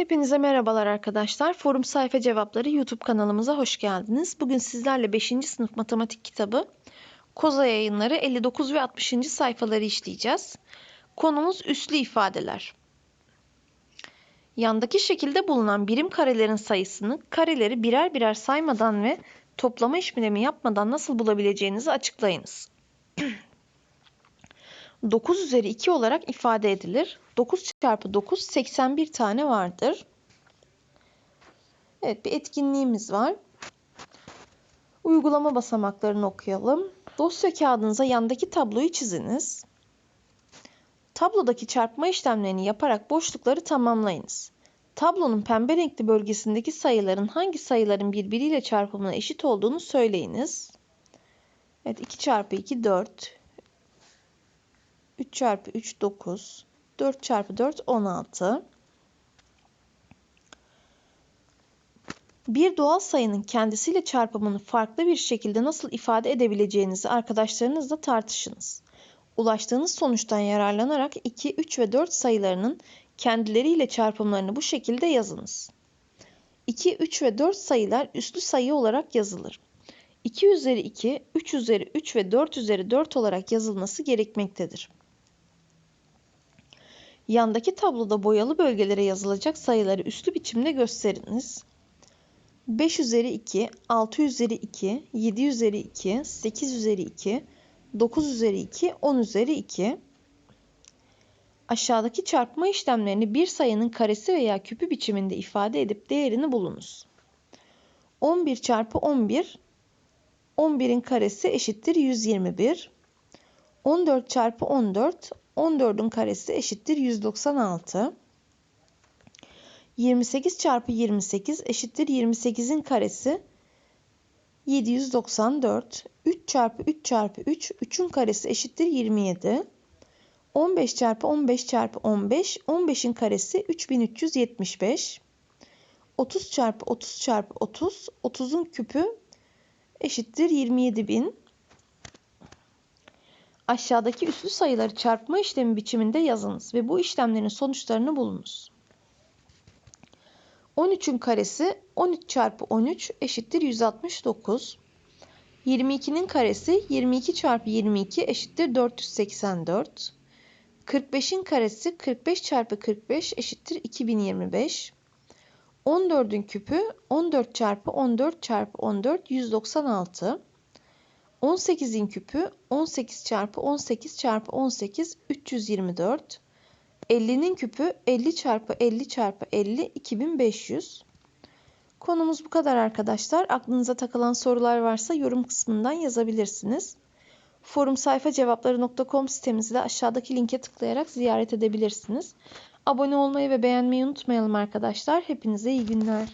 Hepinize merhabalar arkadaşlar. Forum Sayfa Cevapları YouTube kanalımıza hoş geldiniz. Bugün sizlerle 5. sınıf matematik kitabı Koza yayınları 59 ve 60. sayfaları işleyeceğiz. Konumuz üslü ifadeler. Yandaki şekilde bulunan birim karelerin sayısını kareleri birer birer saymadan ve toplama işlemi yapmadan nasıl bulabileceğinizi açıklayınız. 9 üzeri 2 olarak ifade edilir. 9 çarpı 9 81 tane vardır. Evet bir etkinliğimiz var. Uygulama basamaklarını okuyalım. Dosya kağıdınıza yandaki tabloyu çiziniz. Tablodaki çarpma işlemlerini yaparak boşlukları tamamlayınız. Tablonun pembe renkli bölgesindeki sayıların hangi sayıların birbiriyle çarpımına eşit olduğunu söyleyiniz. Evet 2 çarpı 2 4. 3 çarpı 3 9. 4 çarpı 4 16. Bir doğal sayının kendisiyle çarpımını farklı bir şekilde nasıl ifade edebileceğinizi arkadaşlarınızla tartışınız. Ulaştığınız sonuçtan yararlanarak 2, 3 ve 4 sayılarının kendileriyle çarpımlarını bu şekilde yazınız. 2, 3 ve 4 sayılar üslü sayı olarak yazılır. 2 üzeri 2, 3 üzeri 3 ve 4 üzeri 4 olarak yazılması gerekmektedir. Yandaki tabloda boyalı bölgelere yazılacak sayıları üslü biçimde gösteriniz. 5 üzeri 2, 6 üzeri 2, 7 üzeri 2, 8 üzeri 2, 9 üzeri 2, 10 üzeri 2. Aşağıdaki çarpma işlemlerini bir sayının karesi veya küpü biçiminde ifade edip değerini bulunuz. 11 çarpı 11, 11'in karesi eşittir 121. 14 çarpı 14, 14'ün karesi eşittir 196. 28 çarpı 28 eşittir 28'in karesi 794. 3 çarpı 3 çarpı 3 3'ün karesi eşittir 27. 15 çarpı 15 çarpı 15 15'in karesi 3375. 30 çarpı 30 çarpı 30 30'un küpü eşittir 27000. Aşağıdaki üslü sayıları çarpma işlemi biçiminde yazınız ve bu işlemlerin sonuçlarını bulunuz. 13'ün karesi 13 çarpı 13 eşittir 169. 22'nin karesi 22 çarpı 22 eşittir 484. 45'in karesi 45 çarpı 45 eşittir 2025. 14'ün küpü 14 çarpı 14 çarpı 14 196. 18'in küpü 18 çarpı 18 çarpı 18 324. 50'nin küpü 50 çarpı 50 çarpı 50 2500. Konumuz bu kadar arkadaşlar. Aklınıza takılan sorular varsa yorum kısmından yazabilirsiniz. Forum sayfa cevapları.com sitemizde aşağıdaki linke tıklayarak ziyaret edebilirsiniz. Abone olmayı ve beğenmeyi unutmayalım arkadaşlar. Hepinize iyi günler.